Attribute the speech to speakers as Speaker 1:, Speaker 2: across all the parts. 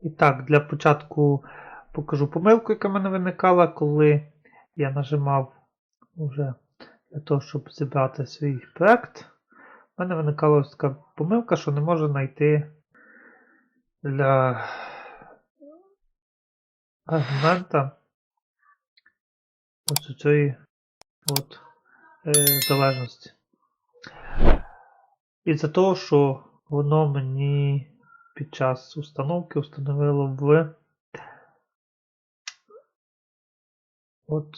Speaker 1: І так, для початку покажу помилку, яка в мене виникала, коли я нажимав вже для того, щоб зібрати свій проект. У мене виникала ось така помилка, що не можу знайти для аргумента ось цієї от, е, залежності. Із-за того, що воно мені під час установки встановило в от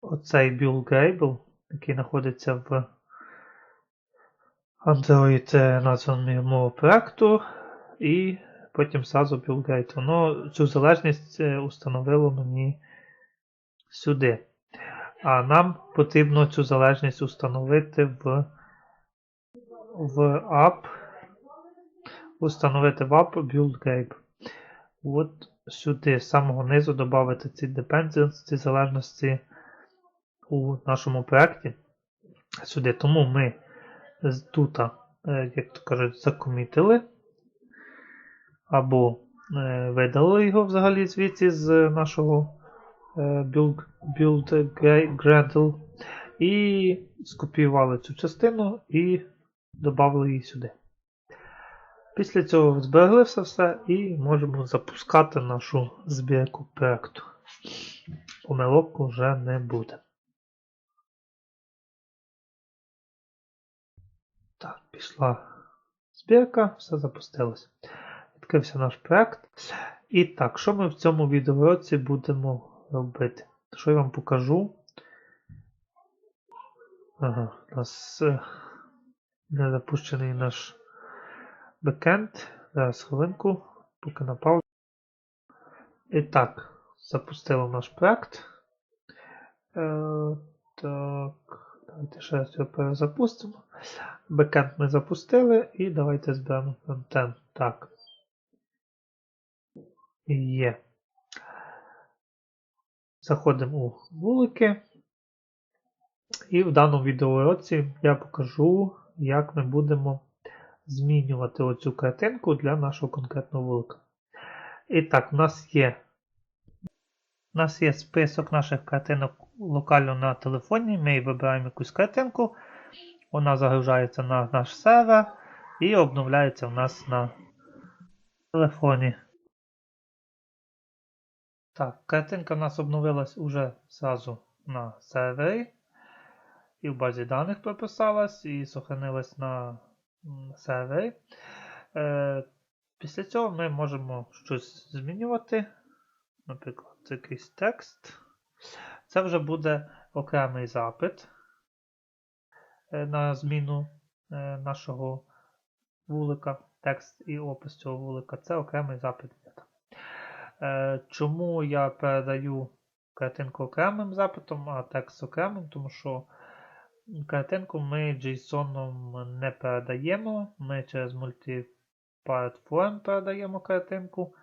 Speaker 1: оцей Build Gable, який знаходиться в Android названий мого проекту, і потім зразу Build Gate. Воно цю залежність е, установило мені сюди. А нам потрібно цю залежність установити в, в app. Установити в app BuildGabe. От сюди, з самого низу, додати ці dependencies, ці залежності у нашому проєкті. Сюди. Тому ми тут, е, як то кажуть, закомітили. Або е, видалили його взагалі звідси з нашого е, build, build Gradle і скопіювали цю частину і додали її сюди. Pісля цього зберегли все все і можемо запускати нашу збірку проекту. Помилок вже не буде. Так, пішла збірка, все запустилось. Відкрився наш проект. І так, що ми в цьому відеоуроці будемо робити? Що я вам покажу? Ага, у нас е, не запущений наш бекенд. Зараз хвилинку, поки на паузу. І так, запустили наш проект. Е, так, давайте ще раз його перезапустимо. Бекенд ми запустили і давайте зберемо фронтенд. Так. Є. Заходимо у вулики. І в даному відеоуроці я покажу, як ми будемо змінювати оцю картинку для нашого конкретного вулика. І так, у нас є у нас є список наших картинок локально на телефоні. Ми вибираємо якусь картинку, вона загружається на наш сервер і обновляється у нас на телефоні. Так, картинка в нас обновилась уже зразу на сервері. І в базі даних прописалась, і сохранилась на сервері. Е, після цього ми можемо щось змінювати. Наприклад, якийсь текст. Це вже буде окремий запит е, на зміну е, нашого вулика. Текст і опис цього вулика. Це окремий запит. Чому я передаю картинку окремим запитом, а текст окремим? Тому що картинку ми JSON не передаємо. Ми через multipartform передаємо картинку.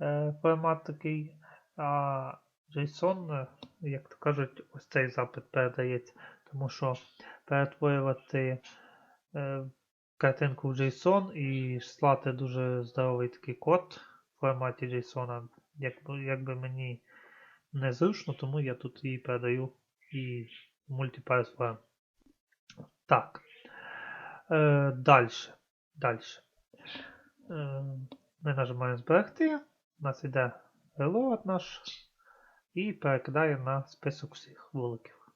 Speaker 1: е, Формат такий. А JSON, як то кажуть, ось цей запит передається. Тому що перетворювати е, картинку в JSON і слати дуже здоровий такий код в форматі JSON, якби, якби мені незручно, тому я тут її передаю і в Multiparse Form. Так. Е, далі. Далі. Е, ми нажимаємо зберегти. У нас йде reload наш і перекидає на список всіх вуликів.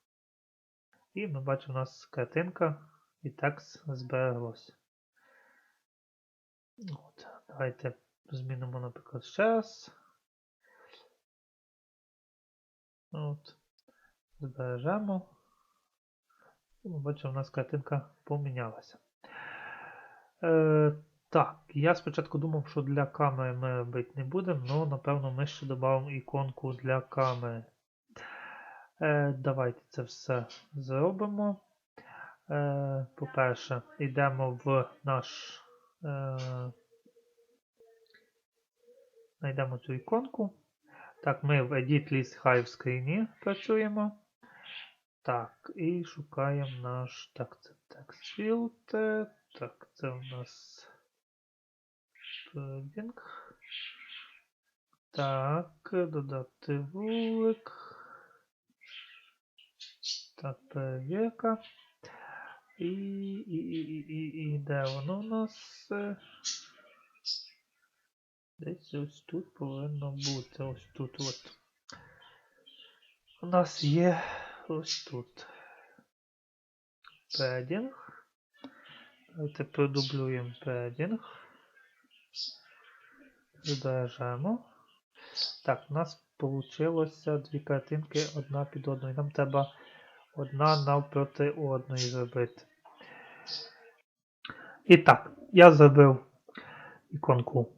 Speaker 1: І ми бачимо, у нас картинка і текст збереглося. От, давайте змінимо, наприклад, ще раз. От. Збережемо. Ми бачимо, у нас картинка помінялася. Е, так, я спочатку думав, що для камери ми робити не будемо, але напевно ми ще додамо іконку для камери. Е, давайте це все зробимо. Е, по-перше, йдемо в наш. Е, знайдемо цю іконку. Так, ми в Edit List Hive Screen працюємо. Так, і шукаємо наш. Так, це field. е, Так, це у нас Padding. Так, додати вулик. Так, перевірка. І, і, і, і, і, і де воно у нас? Десь ось тут повинно бути. Ось тут от. У нас є ось тут. Padding. Давайте продублюємо padding. Збережемо. Так, у нас вийшло дві картинки одна під одною. Нам треба одна навпроти одної зробити. І так, я зробив іконку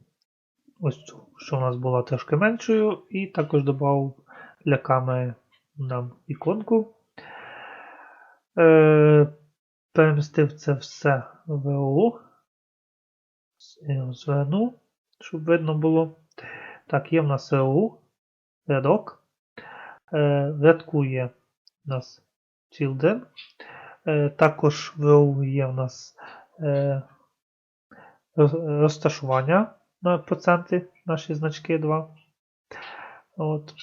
Speaker 1: ось цю, що у нас була трошки меншою, і також додав для камери нам іконку. Е, перемістив це все в VU. Звернув, щоб видно було. Так, є в нас VU, рядок. Е, в рядку є у нас children. Е, також в VU є в нас е, розташування на проценти, наші значки 2. От.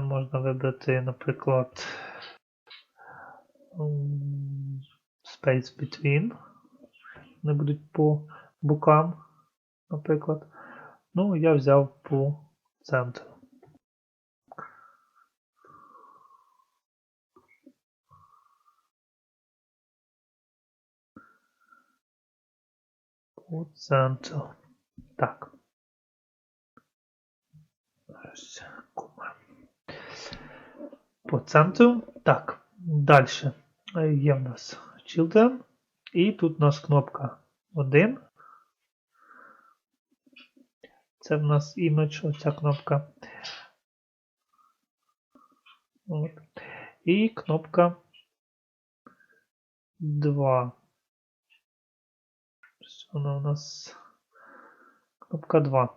Speaker 1: Можна вибрати, наприклад, Space Between. Вони будуть по бокам, наприклад. Ну, я взяв по центру. По центру. Так. Ось, кома. По центру. Так, далі є в нас Children. І тут у нас кнопка 1. Це в нас імідж, оця кнопка. От. І кнопка 2. Ось Вона у нас кнопка 2.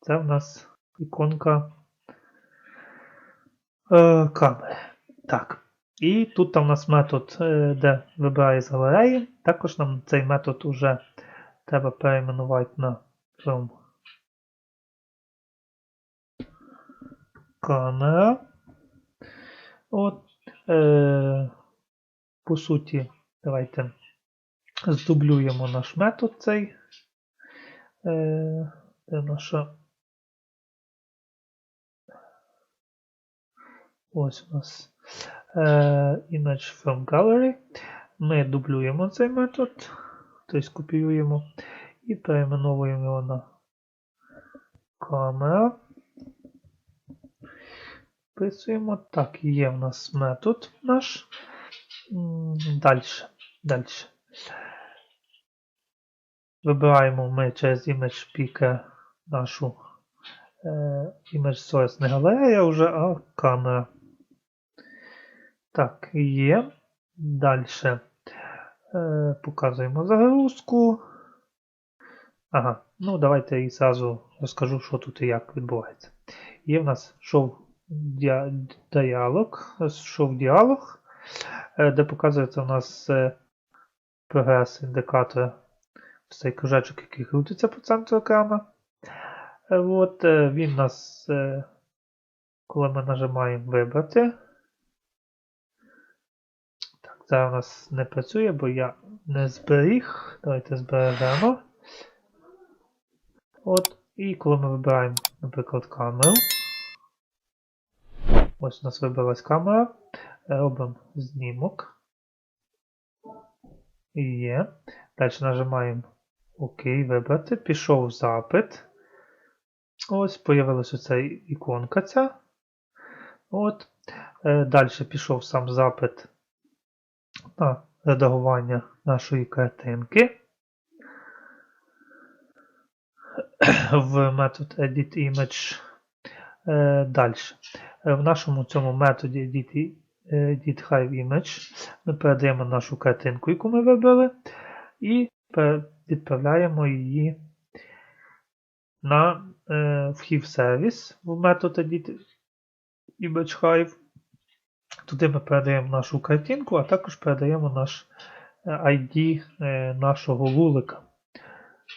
Speaker 1: Це в нас іконка е, камери. Так. І тут у нас метод, е, де вибирає з галереї. Також нам цей метод уже треба перейменувати на film камера. От, е, по суті, давайте здублюємо наш метод цей. Е, де наша. Ось у нас е, image from gallery. Ми дублюємо цей метод, тобто копіюємо і перейменовуємо його на камера. Вписуємо. Так, є в нас метод наш. Далі. Далі. Вибираємо ми через Image Picker нашу е, Image Source не галерея вже, а камера. Так, є. Далі е, показуємо загрузку. Ага, ну давайте і зразу розкажу, що тут і як відбувається. Є в нас діа- діалог, show діалог, е, де показується у нас прогрес індикатора. Цей кружечок, який крутиться по центру екрана. Е, От, він нас, коли ми нажимаємо вибрати. Зараз у нас не працює, бо я не зберіг. Давайте збережемо. От, і коли ми вибираємо, наприклад, камеру. Ось у нас вибралась камера. Робимо знімок. Є. Далі нажимаємо ОК, вибрати. Пішов запит. Ось, появилася оця іконка ця. От. Е, Далі пішов сам запит на редагування нашої картинки. В метод Edit Image. Е, Далі. Е, В нашому цьому методі Edit, ми передаємо нашу картинку, яку ми вибрали, і відправляємо її на е, в Hive Service в метод Edit Image Hive. Туди ми передаємо нашу картинку, а також передаємо наш е, ID е, нашого вулика.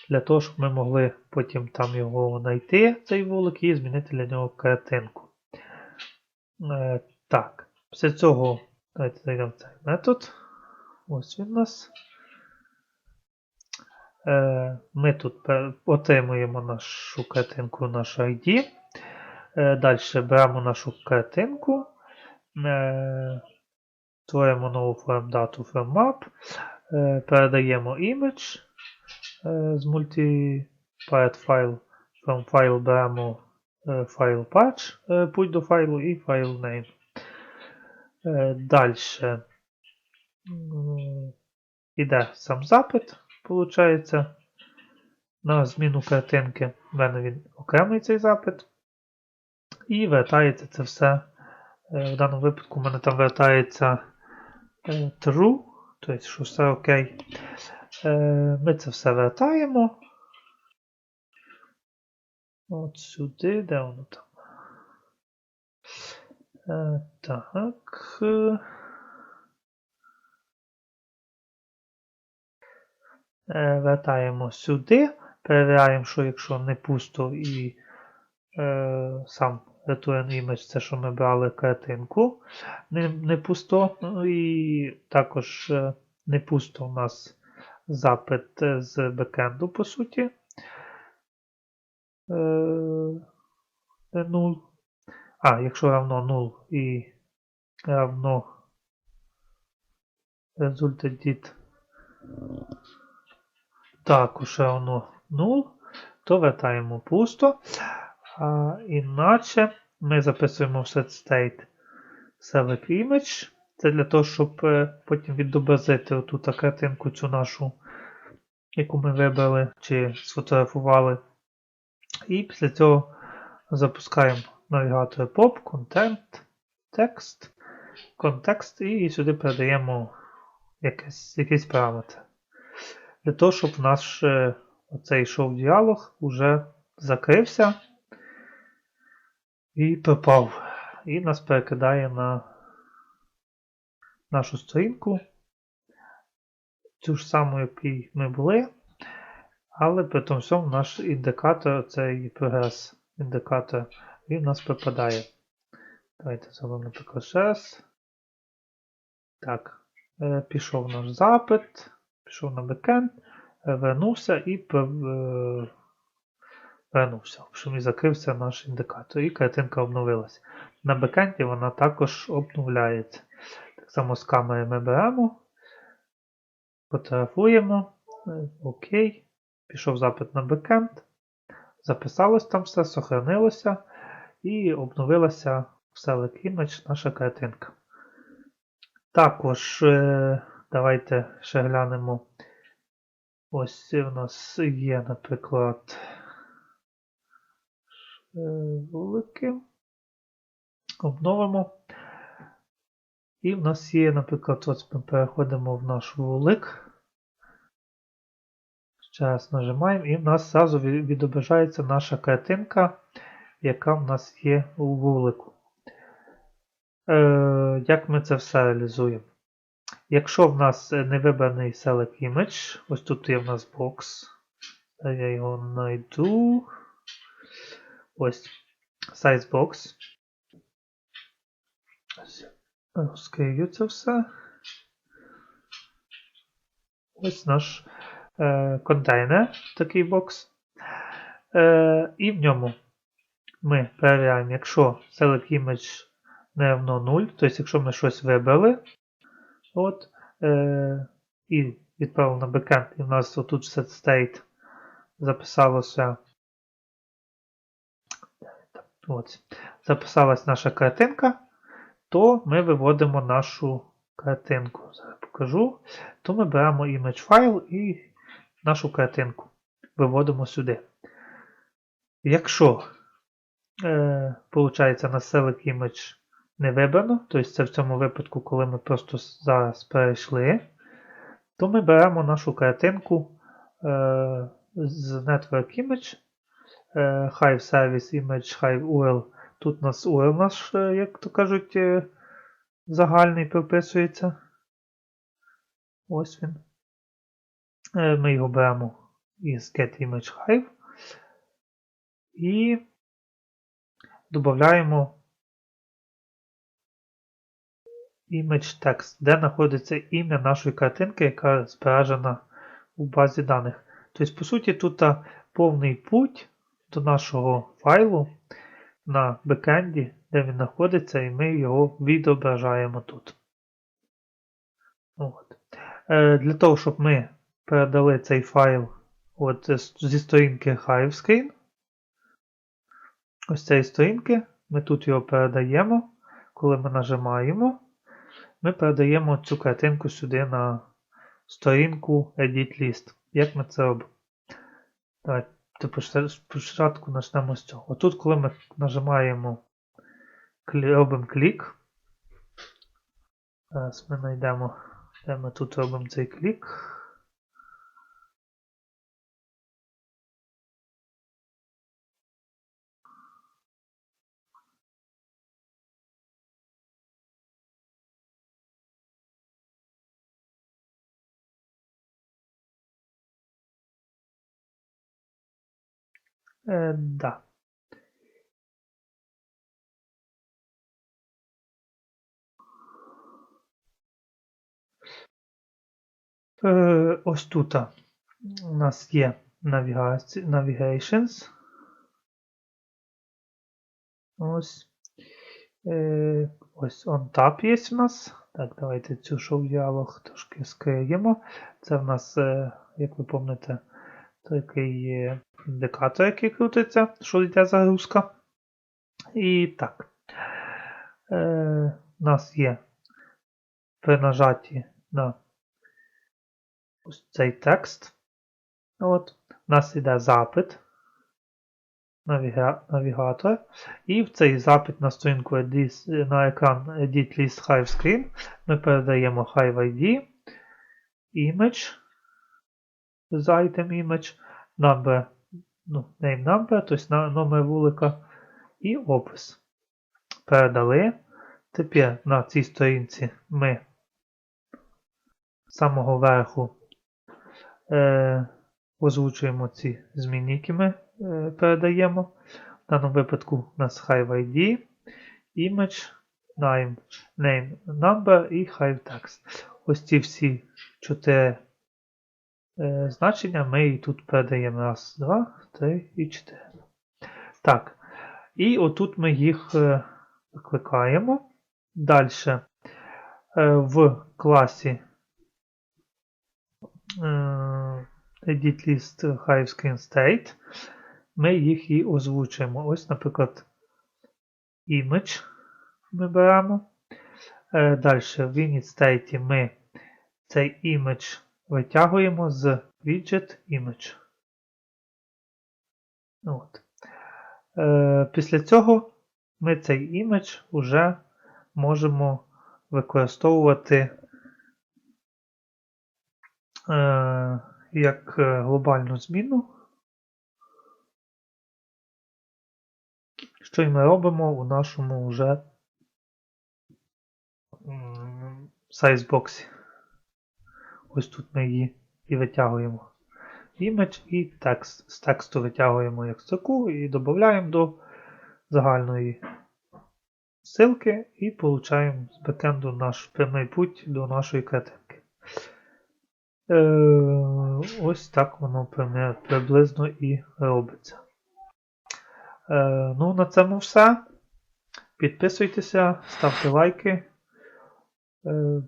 Speaker 1: для того, щоб ми могли потім там його знайти, цей вулик, і змінити для нього картинку. Е, так, після цього давайте зайдемо в цей метод. Ось він у нас. Ми тут отримуємо нашу картинку, наш ID. Далі беремо нашу картинку, е, створюємо нову форм-дату FromMap, е, передаємо image е, з multi-part file. From file беремо е, файл patch, е, путь до файлу і файл name. Далі іде сам запит, виходить, на зміну картинки. В мене він окремий цей запит. І вертається це все. Е, В даному випадку в мене там вертається е, true, тобто, що все окей. Е, Ми це все вертаємо. От сюди, де воно там? Так. Вертаємо сюди. Перевіряємо, що якщо не пусто і е, сам return image, це що ми брали картинку, не, не пусто. Ну, І також е, не пусто у нас запит е, з бекенду, по суті. Е, не. А, якщо равно 0 і равно результат did також равно 0, то вертаємо пусто. А, іначе ми записуємо в setState select image. Це для того, щоб е, потім відобразити оту картинку цю нашу, яку ми вибрали чи сфотографували. І після цього запускаємо навігатор POP, Content, Text, контекст і сюди передаємо якийсь, якийсь параметр. Для того, щоб наш е, оцей йшов діалог вже закрився і пропав. І нас перекидає на нашу сторінку. Цю ж саму, якій ми були. Але при тому всьому наш індикатор, цей прогрес індикатор, він у нас пропадає. Давайте зробимо, наприклад, раз. Так, е, пішов наш запит, пішов на бекенд, вернувся і е, вернувся. В общем, і закрився наш індикатор, і картинка обновилася. На бекенді вона також обновляється. Так само з камери ми беремо, фотографуємо. Окей. Пішов запит на бекенд. Записалось там все, сохранилося і обновилася в Select Image наша картинка. Також е, давайте ще глянемо. Ось у нас є, наприклад, вулики. Обновимо. І в нас є, наприклад, ось ми переходимо в наш вулик. Ще раз нажимаємо, і в нас зразу відображається наша картинка, яка в нас є у вулику. Е, як ми це все реалізуємо? Якщо в нас е, не вибраний Select Image, ось тут є в нас бокс. Я його знайду. Ось Size Box. Розкрию це все. Ось наш е, контейнер, такий бокс. Е, і в ньому ми перевіряємо, якщо select image не равно 0, тобто якщо ми щось вибрали, от, е, і відправили на бекенд, і в нас отут в setState записалося. От, записалась наша картинка, то ми виводимо нашу картинку. Зараз покажу. То ми беремо image файл і нашу картинку виводимо сюди. Якщо е, получається на Select Image не вибрано, тобто це в цьому випадку, коли ми просто зараз перейшли, то ми беремо нашу картинку е, з Network Image, Hive Service Image, Hive URL. Тут у нас URL наш, е, як то кажуть, е, загальний прописується. Ось він. Е, Ми його беремо із getImageHive і додаємо image text, де знаходиться ім'я нашої картинки, яка збережена у базі даних. Тобто, по суті, тут повний путь до нашого файлу на бекенді, де він знаходиться, і ми його відображаємо тут. От. Е, Для того, щоб ми передали цей файл от, зі сторінки HiveScreen, ось цієї сторінки, ми тут його передаємо. Коли ми нажимаємо, ми передаємо цю картинку сюди на сторінку Edit List. Як ми це робимо? Давайте спочатку почнемо з цього. Отут, коли ми нажимаємо, робимо клік, зараз ми знайдемо, де ми тут робимо цей клік. Е, да. Е, ось тут у нас є Navigations. Ось. Е, ось on top є у нас. Так, давайте цю show діалог трошки скриємо. Це в нас, е, як ви пам'ятаєте, такий е, індикатор, який крутиться, що йде загрузка. І так. Е, у нас є при нажатті на ось цей текст. От. У нас йде запит навіга- навігатор. І в цей запит на сторінку Edit, на екран Edit List Hive Screen ми передаємо Hive ID, image, з item image, number, ну, name number, тобто номер вулика і опис. Передали. Тепер на цій сторінці ми з самого верху е, озвучуємо ці зміни, які ми е, передаємо. В даному випадку у нас Hive ID, image, name, name number і Hive text. Ось ці всі чотири значення ми і тут передаємо. Раз, два, три і чотири. Так. І отут ми їх е, викликаємо. Далі е, в класі е, Edit Screen State ми їх і озвучуємо. Ось, наприклад, image ми беремо. Е, Далі в init ми цей image витягуємо з widget image. От. Е, Після цього ми цей імідж вже можемо використовувати е, як е, глобальну зміну, що і ми робимо у нашому вже сайзбоксі. Ось тут ми її і витягуємо. Імідж і текст. З тексту витягуємо як строку і додаємо до загальної ссылки і получаємо з бекенду наш прямий путь до нашої картинки. Е, ось так воно приблизно і робиться. Е, ну, на цьому все. Підписуйтеся, ставте лайки. Е,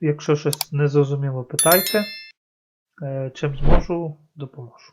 Speaker 1: якщо щось не зрозуміло, питайте. Е, чим зможу, допоможу.